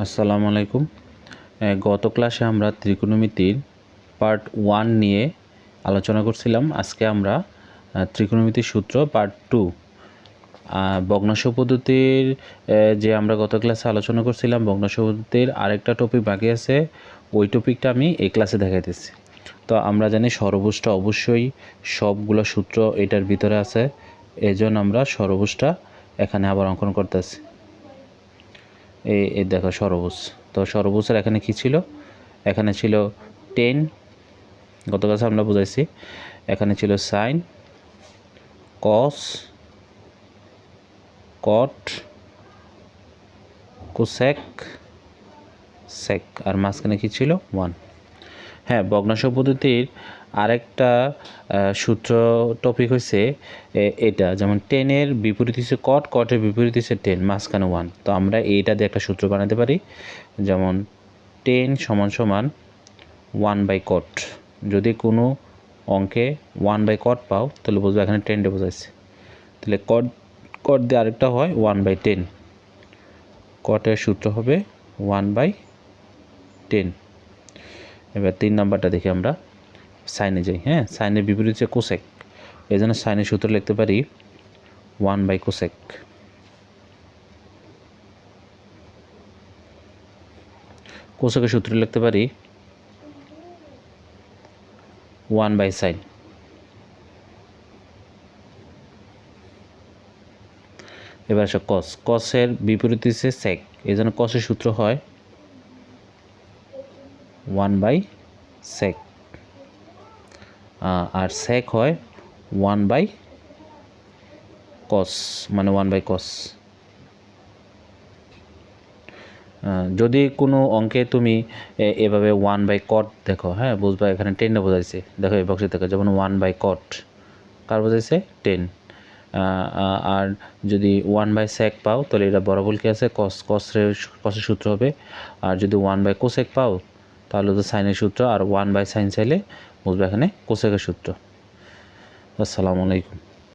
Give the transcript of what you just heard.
আসসালামু আলাইকুম। গত ক্লাসে আমরা ত্রিকোণমিতির পার্ট ওয়ান নিয়ে আলোচনা করছিলাম। আজকে আমরা ত্রিকোণমিতির সূত্র পার্ট টু। ভগ্নাংশ পদ্ধতির যে আমরা গত ক্লাসে আলোচনা করছিলাম ভগ্নাংশ পদ্ধতির আরেকটা টপিক বাকি আছে। ওই টপিকটা আমি এই ক্লাসে দেখাইতেছি। তো আমরা জানি সরবুজটা অবশ্যই সবগুলো সূত্র এটার ভিতরে আছে। এই জন্য আমরা সরবুজটা এখানে আবার অঙ্কন করতেছি। এই দেখো সর্বোচ্চ তো সর্বোচ্চের এখানে কি ছিল? এখানে ছিল টেন গত কাছে আমরা বুঝাইছি। এখানে ছিল সাইন, কস, কট, কোসেক, সেক। আর মাঝখানে কি ছিল? ওয়ান। হ্যাঁ ভগ্নাংশ পদ্ধতির আরেকটা সূত্র টপিক হয়েছে এটা। যেমন টেনের বিপরীত হচ্ছে কট কটের বিপরীত হচ্ছে টেন মাঝখানে ওয়ান তো আমরা এইটা দিয়ে একটা সূত্র বানাতে পারি। যেমন টেন সমান সমান ওয়ান বাই কট যদি কোনো অঙ্কে ওয়ান বাই কট পাও, তাহলে বুঝবে এখানে টেনটা বোঝাইছে তাহলে কট কট দিয়ে আরেকটা হয় ওয়ান বাই টেন কটের সূত্র হবে ওয়ান বাই টেন এবার তিন নাম্বারটা দেখি আমরা সাইনে যাই হ্যাঁ? সাইনের বিপরীত হচ্ছে কোসেক। এই জন্য সাইনের সূত্র লিখতে পারি ওয়ান বাই কোসেক। কোসেকের সূত্র লিখতে পারি ওয়ান বাই সাইন। এবার আসে কস। কসের বিপরীত হচ্ছে সেক। এই জন্য কসের সূত্র হয় ওয়ান বাই সেক আর সেক হয় ওয়ান বাই কস মানে ওয়ান বাই কস যদি কোনো অঙ্কে তুমি এভাবে ওয়ান বাই কট দেখো হ্যাঁ বুঝবা এখানে টেনটা বোঝাইছে। দেখো এই বক্সে দেখো, যেমন ওয়ান বাই কট কার বোঝাইছে? টেন আর যদি ওয়ান বাই সেক পাও, তাহলে এটা বরাবর কি আছে? কস কসের কসের সূত্র হবে। আর যদি ওয়ান বাই কোসেক পাও তাহলে তো সাইনের সূত্র আর ওয়ান বাই সাইন চাইলে বুঝবে এখানে কোসেকের সূত্র। আসসালামু আলাইকুম।